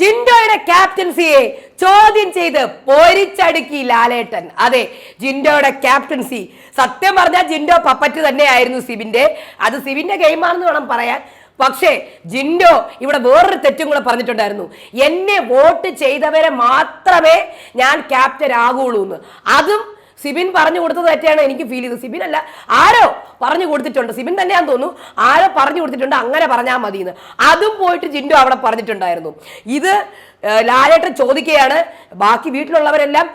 ജിൻഡോയുടെ ക്യാപ്റ്റൻസിയെ ചോദ്യം ചെയ്ത് പൊരിച്ചടുക്കി ലാലേട്ടൻ. അതെ ജിൻഡോയുടെ ക്യാപ്റ്റൻസി. സത്യം പറഞ്ഞാൽ ജിൻഡോ പപ്പറ്റ് തന്നെയായിരുന്നു സിബിന്റെ അത് സിബിന്റെ ഗെയിമാണെന്ന് വേണം പറയാൻ. പക്ഷേ ജിൻഡോ ഇവിടെ വേറൊരു തെറ്റും കൂടെ പറഞ്ഞിട്ടുണ്ടായിരുന്നു. എന്നെ വോട്ട് ചെയ്തവരെ മാത്രമേ ഞാൻ ക്യാപ്റ്റൻ ആകുള്ളൂ എന്ന്. അതും സിബിൻ പറഞ്ഞു കൊടുത്തത് തെറ്റാണ് എനിക്ക് ഫീൽ ചെയ്തത്. സിബിൻ അല്ല ആരോ പറഞ്ഞു കൊടുത്തിട്ടുണ്ട്. സിബിൻ തന്നെയാന്ന് തോന്നുന്നു. ആരോ പറഞ്ഞു കൊടുത്തിട്ടുണ്ട് അങ്ങനെ പറഞ്ഞാൽ മതി എന്ന് അതും പോയിട്ട് ജിൻഡോ അവിടെ പറഞ്ഞിട്ടുണ്ടായിരുന്നു. ഇത് ലാലേട്ടൻ ചോദിക്കുകയാണ്. ബാക്കി വീട്ടിലുള്ളവരെല്ലാം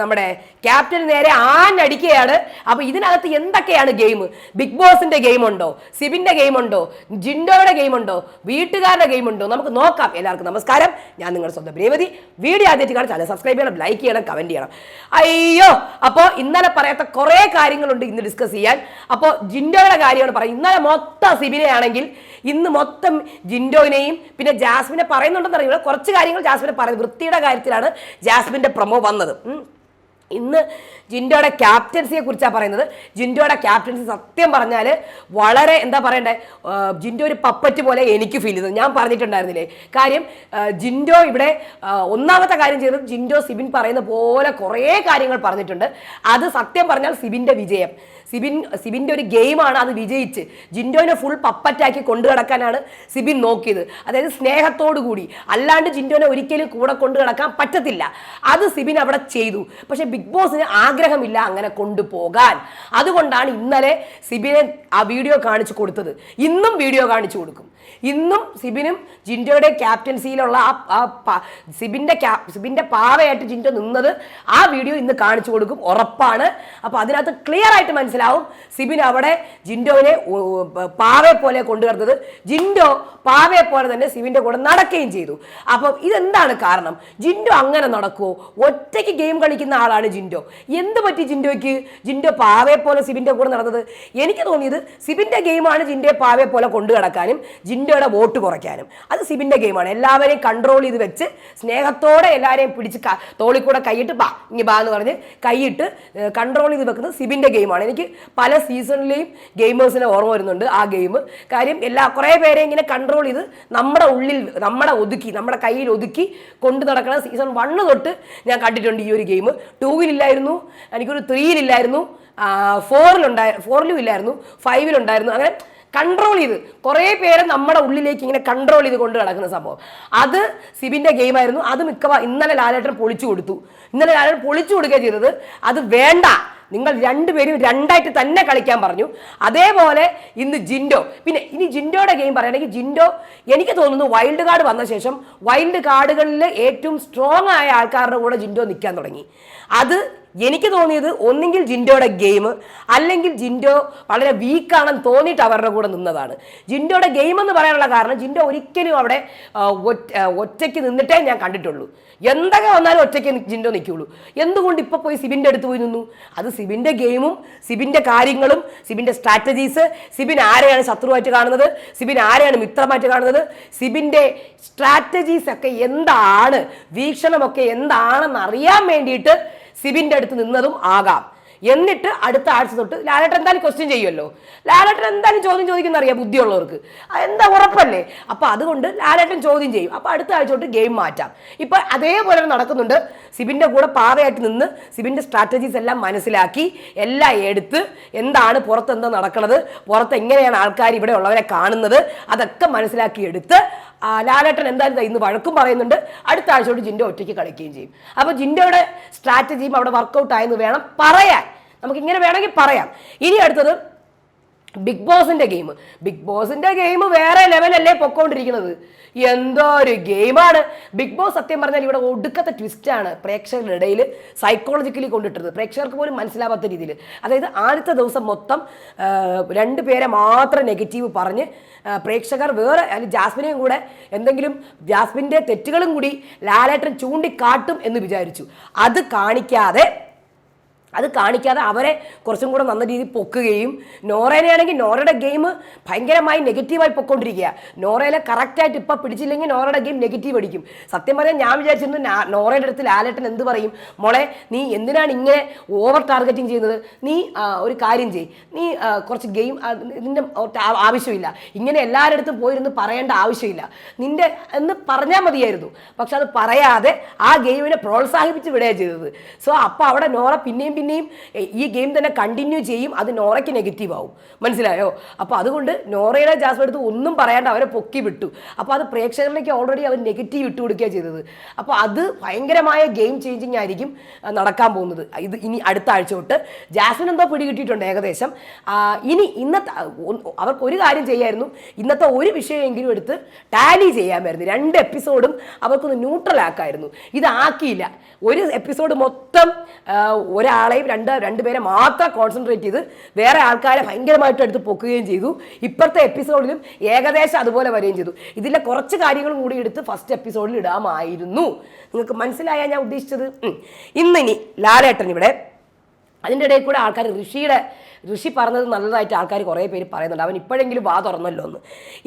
നമ്മുടെ ക്യാപ്റ്റന് നേരെ ആഞ്ഞടിക്കുകയാണ്. അപ്പൊ ഇതിനകത്ത് എന്തൊക്കെയാണ് ഗെയിം? ബിഗ് ബോസിന്റെ ഗെയിം ഉണ്ടോ? സിബിന്റെ ഗെയിം ഉണ്ടോ? ജിൻഡോയുടെ ഗെയിം ഉണ്ടോ? വീട്ടുകാരുടെ ഗെയിം ഉണ്ടോ? നമുക്ക് നോക്കാം. എല്ലാവർക്കും നമസ്കാരം. ഞാൻ നിങ്ങളുടെ സ്വന്തം രേവതി. വീഡിയോ ആദ്യമായിട്ട് കാണാൻ ചാനൽ സബ്സ്ക്രൈബ് ചെയ്യണം ലൈക്ക് ചെയ്യണം കമന്റ് ചെയ്യണം. അയ്യോ അപ്പോൾ ഇന്നലെ പറയാത്ത കുറേ കാര്യങ്ങളുണ്ട് ഇന്ന് ഡിസ്കസ് ചെയ്യാൻ. അപ്പോൾ ജിൻഡോയുടെ കാര്യമാണ് പറയുന്നത്. ഇന്നലെ മൊത്തം സിബിനെ ആണെങ്കിൽ ഇന്ന് മൊത്തം ജിൻഡോയിനെയും പിന്നെ ജാസ്മിനെ പറയുന്നുണ്ടെന്ന് അറിയില്ല കുറച്ച് കാര്യങ്ങൾ ജാസ്മിനെ പറയുന്നത് വൃത്തിയുടെ കാര്യത്തിലാണ് ജാസ്മിന്റെ പ്രൊമോ വന്നത്. ഇന്ന് ജിൻഡോയുടെ ക്യാപ്റ്റൻസിയെ കുറിച്ചാണ് പറയുന്നത്. ജിൻഡോയുടെ ക്യാപ്റ്റൻസി സത്യം പറഞ്ഞാൽ വളരെ എന്താ പറയണ്ടേ ജിൻഡോ ഒരു പപ്പറ്റ് പോലെ എനിക്ക് ഫീൽ ചെയ്തത് ഞാൻ പറഞ്ഞിട്ടുണ്ടായിരുന്നില്ലേ? കാര്യം ജിൻഡോ ഇവിടെ ഒന്നാമത്തെ കാര്യം ചെയ്തത് ജിൻഡോ സിബിൻ പറയുന്ന പോലെ കുറേ കാര്യങ്ങൾ പറഞ്ഞിട്ടുണ്ട്. അത് സത്യം പറഞ്ഞാൽ സിബിന്റെ വിജയം. സിബിൻ സിബിന്റെ ഒരു ഗെയിമാണ് അത് വിജയിച്ച്. ജിൻഡോനെ ഫുൾ പപ്പറ്റാക്കി കൊണ്ടു കിടക്കാനാണ് സിബിൻ നോക്കിയത്. അതായത് സ്നേഹത്തോടു കൂടി. അല്ലാണ്ട് ജിൻഡോനെ ഒരിക്കലും കൂടെ കൊണ്ടു കിടക്കാൻ പറ്റത്തില്ല. അത് സിബിൻ അവിടെ ചെയ്തു. പക്ഷെ ബിഗ് ബോസിന് ആഗ്രഹമില്ല അങ്ങനെ കൊണ്ടുപോകാൻ. അതുകൊണ്ടാണ് ഇന്നലെ സിബിനെ ആ വീഡിയോ കാണിച്ചു കൊടുത്തത്. ഇന്നും വീഡിയോ കാണിച്ചു കൊടുക്കും. ഇന്നും സിബിനും ജിൻഡോയുടെ ക്യാപ്റ്റൻസിയിലുള്ള ആ സിബിന്റെ സിബിന്റെ പാവയായിട്ട് ജിൻഡോ നിന്നത് ആ വീഡിയോ ഇന്ന് കാണിച്ചു കൊടുക്കും. ഉറപ്പാണ്. അപ്പോൾ അതിനകത്ത് ക്ലിയർ ആയിട്ട് മനസ്സിലാവും. സിബിൻ അവിടെ ജിൻഡോവിനെ പാവയെ പോലെ കൊണ്ടുവരുന്നത്. ജിൻഡോ പാവയെ പോലെ തന്നെ സിബിന്റെ കൂടെ നടക്കുകയും ചെയ്തു. അപ്പം ഇതെന്താണ് കാരണം? ജിൻഡോ അങ്ങനെ നടക്കുമോ ഒറ്റയ്ക്ക് ഗെയിം കളിക്കുന്ന ആളാണ് ജിൻഡോ. എന്ത് പറ്റി ജിൻഡോയ്ക്ക്? ജിൻഡോ പാവയെ പോലെ സിബിന്റെ കൂടെ നടന്നത്. എനിക്ക് തോന്നിയത് സിബിന്റെ ഗെയിമാണ് ജിൻഡോയെ പാവയെ പോലെ കൊണ്ടു കിടക്കാനും ജിൻഡോയുടെ വോട്ട് കുറയ്ക്കാനും. അത് സിബിന്റെ ഗെയിമാണ്. എല്ലാവരെയും കൺട്രോൾ ചെയ്ത് വെച്ച് സ്നേഹത്തോടെ എല്ലാവരെയും പിടിച്ച് തോളിക്കൂടെ കൂടെ കൈയിട്ട് ബാ ഇനി ബാ എന്ന് പറഞ്ഞ് കൈയിട്ട് കൺട്രോൾ ചെയ്ത് വെക്കുന്നത് സിബിന്റെ ഗെയിമാണ്. എനിക്ക് പല സീസണിലെയും ഗെയിമേഴ്സിനെ ഓർമ്മ വരുന്നുണ്ട് ആ ഗെയിം. കാര്യം എല്ലാ കുറേ പേരെ ഇങ്ങനെ കൺട്രോൾ ചെയ്ത് നമ്മുടെ ഉള്ളിൽ നമ്മുടെ ഒതുക്കി നമ്മുടെ കയ്യിൽ ഒതുക്കി കൊണ്ടു നടക്കുന്ന സീസൺ വണ്ണ് തൊട്ട് ഞാൻ കണ്ടിട്ടുണ്ട് ഈ ഒരു ഗെയിം. ടൂവിലില്ലായിരുന്നു എനിക്കൊരു ത്രീയിലില്ലായിരുന്നു ഫോറിലുണ്ടായി ഫോറിലും ഇല്ലായിരുന്നു ഫൈവിലുണ്ടായിരുന്നു അങ്ങനെ കൺട്രോൾ ചെയ്ത് കുറേ പേരെ നമ്മുടെ ഉള്ളിലേക്ക് ഇങ്ങനെ കൺട്രോൾ ചെയ്ത് കൊണ്ട് നടക്കുന്ന സംഭവം. അത് സിബിന്റെ ഗെയിമായിരുന്നു അത് മിക്കവാ ഇന്നലെ ലാലേട്ടൻ പൊളിച്ചു കൊടുത്തു. ഇന്നലെ ലാലേട്ടൻ പൊളിച്ചു കൊടുക്കുക ചെയ്തത്. അത് വേണ്ട. നിങ്ങൾ രണ്ടുപേരും രണ്ടായിട്ട് തന്നെ കളിക്കാൻ പറഞ്ഞു. അതേപോലെ ഇന്ന് ജിൻഡോ. പിന്നെ ഇനി ജിൻഡോയുടെ ഗെയിം പറയുകയാണെങ്കിൽ ജിൻഡോ എനിക്ക് തോന്നുന്നു വൈൽഡ് കാർഡ് വന്ന ശേഷം വൈൽഡ് കാർഡുകളിൽ ഏറ്റവും സ്ട്രോങ് ആയ ആൾക്കാരുടെ കൂടെ ജിൻഡോ നിൽക്കാൻ തുടങ്ങി. അത് എനിക്ക് തോന്നിയത് ഒന്നെങ്കിൽ ജിൻഡോയുടെ ഗെയിം അല്ലെങ്കിൽ ജിൻഡോ വളരെ വീക്കാണെന്ന് തോന്നിയിട്ട് അവരുടെ കൂടെ നിന്നതാണ്. ജിൻഡോയുടെ ഗെയിം എന്ന് പറയാനുള്ള കാരണം ജിൻഡോ ഒരിക്കലും അവിടെ ഒറ്റയ്ക്ക് നിന്നിട്ടേ ഞാൻ കണ്ടിട്ടുള്ളൂ. എന്തൊക്കെ വന്നാലും ഒറ്റയ്ക്ക് ജിൻഡോ നിൽക്കുള്ളൂ. എന്തുകൊണ്ട് ഇപ്പോൾ പോയി സിബിന്റെ അടുത്ത് പോയി നിന്നു? അത് സിബിന്റെ ഗെയിമും സിബിന്റെ കാര്യങ്ങളും സിബിന്റെ സ്ട്രാറ്റജീസ് സിബിൻ ആരെയാണ് ശത്രുവായിട്ട് കാണുന്നത് സിബിൻ ആരെയാണ് മിത്രമായിട്ട് കാണുന്നത് സിബിന്റെ സ്ട്രാറ്റജീസ് ഒക്കെ എന്താണ് വീക്ഷണമൊക്കെ എന്താണെന്ന് അറിയാൻ വേണ്ടിയിട്ട് സിബിന്റെ അടുത്ത് നിന്നതും ആകാം. എന്നിട്ട് അടുത്ത ആഴ്ച തൊട്ട് ലാലേട്ടൻ എന്തായാലും ക്വസ്റ്റ്യൻ ചെയ്യുമല്ലോ ലാലേട്ടൻ എന്തായാലും ചോദ്യം ചോദിക്കുന്ന അറിയാം ബുദ്ധിയുള്ളവർക്ക്. എന്താ ഉറപ്പല്ലേ? അപ്പൊ അതുകൊണ്ട് ലാലേട്ടൻ ചോദ്യം ചെയ്യും. അപ്പൊ അടുത്ത ആഴ്ച തൊട്ട് ഗെയിം മാറ്റാം. ഇപ്പൊ അതേപോലെ നടക്കുന്നുണ്ട്. സിബിന്റെ കൂടെ പാറയായിട്ട് നിന്ന് സിബിന്റെ സ്ട്രാറ്റജീസ് എല്ലാം മനസ്സിലാക്കി എല്ലാം എടുത്ത് എന്താണ് പുറത്ത് എന്താ നടക്കുന്നത് പുറത്ത് എങ്ങനെയാണ് ആൾക്കാർ ഇവിടെ ഉള്ളവരെ കാണുന്നത് അതൊക്കെ മനസ്സിലാക്കി എടുത്ത് ലാലേട്ടൻ എന്തായാലും ഇന്ന് വഴക്കും പറയുന്നുണ്ട്. അടുത്ത ആഴ്ചയോട് ജിൻഡോ ഒറ്റയ്ക്ക് കളിക്കുകയും ചെയ്യും. അപ്പോൾ ജിൻഡോയുടെ സ്ട്രാറ്റജിയും അവിടെ വർക്കൗട്ട് ആയെന്ന് വേണം പറയാൻ. നമുക്ക് ഇങ്ങനെ വേണമെങ്കിൽ പറയാം. ഇനി അടുത്തത് ബിഗ് ബോസിന്റെ ഗെയിം ബിഗ് ബോസിന്റെ ഗെയിം വേറെ ലെവലല്ലേ പൊക്കോണ്ടിരിക്കുന്നത്? എന്തോ ഒരു ഗെയിമാണ് ബിഗ് ബോസ് സത്യം പറഞ്ഞാൽ ഇവിടെ ഒടുക്കത്തെ ട്വിസ്റ്റാണ് പ്രേക്ഷകരുടെ ഇടയിൽ സൈക്കോളജിക്കലി കൊണ്ടിട്ടത്. പ്രേക്ഷകർക്ക് പോലും മനസ്സിലാവാത്ത രീതിയിൽ അതായത് ആദ്യത്തെ ദിവസം മൊത്തം രണ്ട് പേരെ മാത്രം നെഗറ്റീവ് പറഞ്ഞ് പ്രേക്ഷകർ വേറെ അല്ലെങ്കിൽ ജാസ്മിനെയും കൂടെ എന്തെങ്കിലും ജാസ്മിന്റെ തെറ്റുകളും കൂടി ലാലേട്ടൻ ചൂണ്ടിക്കാട്ടും എന്ന് വിചാരിച്ചു. അത് കാണിക്കാതെ അത് കാണിക്കാതെ അവരെ കുറച്ചും കൂടെ നല്ല രീതിയിൽ പൊക്കുകയും നോറേനെയാണെങ്കിൽ നോറയുടെ ഗെയിം ഭയങ്കരമായി നെഗറ്റീവായി പൊക്കോണ്ടിരിക്കുക. നോറയിലെ കറക്റ്റായിട്ട് ഇപ്പം പിടിച്ചില്ലെങ്കിൽ നോറയുടെ ഗെയിം നെഗറ്റീവ് അടിക്കും. സത്യം പറഞ്ഞാൽ ഞാൻ വിചാരിച്ചിരുന്നു നോറയുടെ അടുത്ത് ലാലേട്ടൻ എന്ത് പറയും? മോളെ നീ എന്തിനാണ് ഇങ്ങനെ ഓവർ ടാർഗറ്റിംഗ് ചെയ്യുന്നത്? നീ ഒരു കാര്യം ചെയ് നീ കുറച്ച് ഗെയിം ഇതിന്റെ ആവശ്യമില്ല. ഇങ്ങനെ എല്ലാവരുടെ അടുത്തും പോയിരുന്ന് പറയേണ്ട ആവശ്യമില്ല. നിന്റെ എന്ന് പറഞ്ഞാൽ മതിയായിരുന്നു. പക്ഷെ അത് പറയാതെ ആ ഗെയിമിനെ പ്രോത്സാഹിപ്പിച്ച് വിടുകയാണ് ചെയ്തത്. സോ അപ്പോൾ അവിടെ നോറ പിന്നെയും പിന്നെയും ഈ ഗെയിം തന്നെ കണ്ടിന്യൂ ചെയ്യും. അത് നോറയ്ക്ക് നെഗറ്റീവ് ആവും. മനസ്സിലായോ? അപ്പോൾ അതുകൊണ്ട് നോറയുടെ ജാസ്മിൻ അടുത്ത് ഒന്നും പറയാണ്ട് അവരെ പൊക്കി വിട്ടു. അപ്പോൾ അത് പ്രേക്ഷകരിലേക്ക് ഓൾറെഡി അവർ നെഗറ്റീവ് ഇട്ട് കൊടുക്കുകയാണ് ചെയ്തത്. അപ്പോൾ അത് ഭയങ്കരമായ ഗെയിം ചേഞ്ചിങ് ആയിരിക്കും നടക്കാൻ പോകുന്നത്. ഇത് ഇനി അടുത്ത ആഴ്ച തൊട്ട്. ജാസ്മിൻ എന്തോ പിടികിട്ടിയിട്ടുണ്ട് ഏകദേശം. ഇനി ഇന്നത്തെ അവർക്ക് ഒരു കാര്യം ചെയ്യായിരുന്നു. ഇന്നത്തെ ഒരു വിഷയമെങ്കിലും എടുത്ത് ടാലി ചെയ്യാമായിരുന്നു. രണ്ട് എപ്പിസോഡും അവർക്കൊന്ന് ന്യൂട്രൽ ആക്കായിരുന്നു. ഇതാക്കിയില്ല ഒരു എപ്പിസോഡ് മൊത്തം ആ, ഒരാളെയും രണ്ട് രണ്ടുപേരെ മാത്രം കോൺസെൻട്രേറ്റ് ചെയ്ത് വേറെ ആൾക്കാരെ ഭയങ്കരമായിട്ട് എടുത്ത് പൊക്കുകയും ചെയ്തു. ഇപ്പോഴത്തെ എപ്പിസോഡിലും ഏകദേശം അതുപോലെ വരികയും ചെയ്തു. ഇതിലെ കുറച്ച് കാര്യങ്ങളും കൂടി എടുത്ത് ഫസ്റ്റ് എപ്പിസോഡിൽ ഇടാമായിരുന്നു. നിങ്ങൾക്ക് മനസ്സിലായാ ഞാൻ ഉദ്ദേശിച്ചത്? ഇന്നിനി ലാലേട്ടൻ ഇവിടെ അതിന്റെ ഇടയിൽ കൂടെ ആൾക്കാർ ഋഷിയുടെ ഋഷി പറഞ്ഞത് നല്ലതായിട്ട് ആൾക്കാർ കുറേ പേര് പറയുന്നുണ്ട്. അവൻ ഇപ്പോഴെങ്കിലും വാ തുറന്നല്ലോ എന്ന്.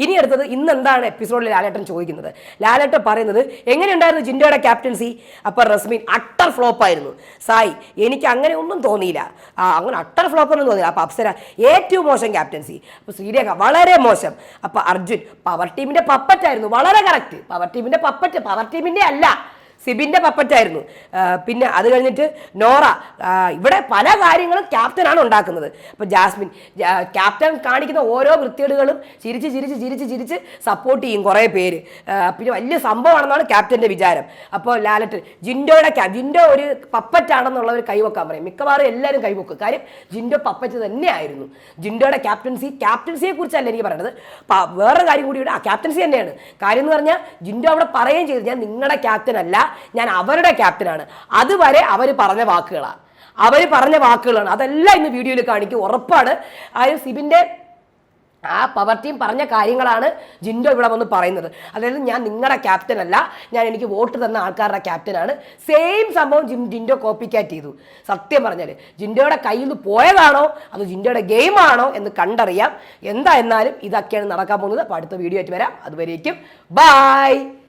ഇനി അടുത്തത് ഇന്ന് എന്താണ് എപ്പിസോഡിൽ ലാലേട്ടൻ ചോദിക്കുന്നത്? ലാലേട്ടൻ പറയുന്നത് എങ്ങനെയുണ്ടായിരുന്നു ജിൻഡോയുടെ ക്യാപ്റ്റൻസി അപ്പോൾ റസ്മിൻ അട്ടർ ഫ്ലോപ്പായിരുന്നു സായി എനിക്ക് അങ്ങനെ ഒന്നും തോന്നിയില്ല. ആ അങ്ങനെ അട്ടർ ഫ്ലോപ്പൊന്നും തോന്നിയില്ല. അപ്പോൾ അപ്സര ഏറ്റവും മോശം ക്യാപ്റ്റൻസി അപ്പോൾ ശ്രീരേഖ വളരെ മോശം. അപ്പോൾ അർജുൻ പവർ ടീമിന്റെ പപ്പറ്റായിരുന്നു വളരെ കറക്റ്റ് പവർ ടീമിന്റെ പപ്പറ്റ് പവർ ടീമിന്റെ അല്ല. സിബിന്റെ പപ്പറ്റായിരുന്നു. പിന്നെ അത് കഴിഞ്ഞിട്ട് നോറ ഇവിടെ പല കാര്യങ്ങളും ക്യാപ്റ്റനാണ് ഉണ്ടാക്കുന്നത്. അപ്പോൾ ജാസ്മിൻ ക്യാപ്റ്റൻ കാണിക്കുന്ന ഓരോ വൃത്തികേടുകളും ചിരിച്ച് ചിരിച്ച് ചിരിച്ച് ചിരിച്ച് സപ്പോർട്ട് ചെയ്യും കുറേ പേര്. പിന്നെ വലിയ സംഭവമാണെന്നാണ് ക്യാപ്റ്റന്റെ വിചാരം. അപ്പോൾ ലാലറ്റ് ജിൻഡോയുടെ ജിൻഡോ ഒരു പപ്പറ്റാണെന്നുള്ളവർ കൈവക്കാൻ പറയും. മിക്കവാറും എല്ലാവരും കൈവക്കും. കാര്യം ജിൻഡോ പപ്പറ്റ് തന്നെയായിരുന്നു. ജിൻഡോയുടെ ക്യാപ്റ്റൻസി ക്യാപ്റ്റൻസിയെ കുറിച്ചല്ല എനിക്ക് പറയുന്നത് വേറെ കാര്യം കൂടി ആ ക്യാപ്റ്റൻസി തന്നെയാണ്. കാര്യം എന്ന് പറഞ്ഞാൽ ജിൻഡോ അവിടെ പറയുകയും ചെയ്തു ഞാൻ നിങ്ങളുടെ ക്യാപ്റ്റൻ അല്ല ഞാൻ അവരുടെ ക്യാപ്റ്റനാണ്. അതുവരെ അവർ പറഞ്ഞ വാക്കുകളാണ്. അവർ പറഞ്ഞ വാക്കുകളാണ്. അതെല്ലാം ഇന്ന് വീഡിയോയിൽ കാണിക്കും. ഉറപ്പാണ്. ആ സിബിന്റെ ആ പവർ ടീം പറഞ്ഞ കാര്യങ്ങളാണ് ജിൻഡോ ഇവിടെ വന്ന് പറയുന്നത്. അതായത് ഞാൻ നിങ്ങളുടെ ക്യാപ്റ്റൻ അല്ല. ഞാൻ എനിക്ക് വോട്ട് തന്ന ആൾക്കാരുടെ ക്യാപ്റ്റനാണ് സെയിം സംഭവം ജിം ജിൻഡോ കോപ്പി ക്യാറ്റ് ചെയ്തു. സത്യം പറഞ്ഞാൽ ജിൻഡോയുടെ കയ്യിൽ നിന്ന് പോയതാണോ? അത് ജിൻഡോയുടെ ഗെയിമാണോ എന്ന് കണ്ടറിയാം. എന്താ എന്നാലും ഇതൊക്കെയാണ് നടക്കാൻ പോകുന്നത്. അപ്പോൾ അടുത്ത വീഡിയോ ആയിട്ട് വരാം. അതുവരേക്കും. ബായ്